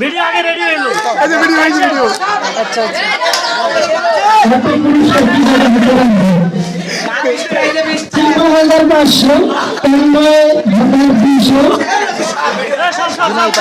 Video আগে ready হইল আচ্ছা ভিডিও হয়েছে ভিডিও আচ্ছা আচ্ছা। কত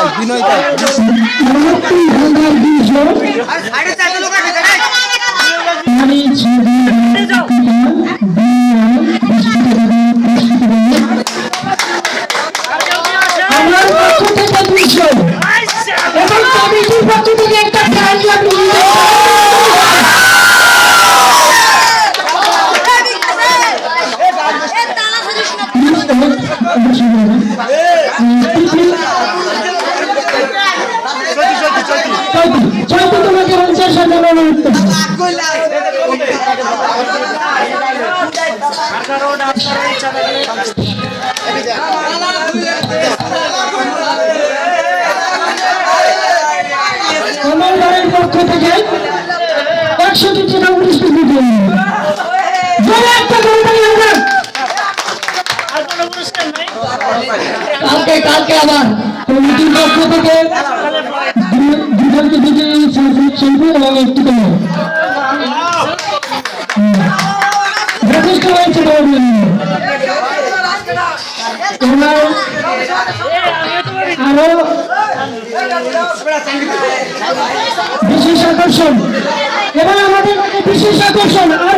চলতি তোমাকে মঞ্চের সাথে অনুরোধ করছি আমার বাড়ির পক্ষ থেকে কালকে কালকে আবার। কমিটির পক্ষ থেকে। দুজনকে শিল্পী এবং একটি যথেষ্ট হয়েছে আরও বিশেষ আকর্ষণ। এবার আমাদের বিশেষ আকর্ষণ, আর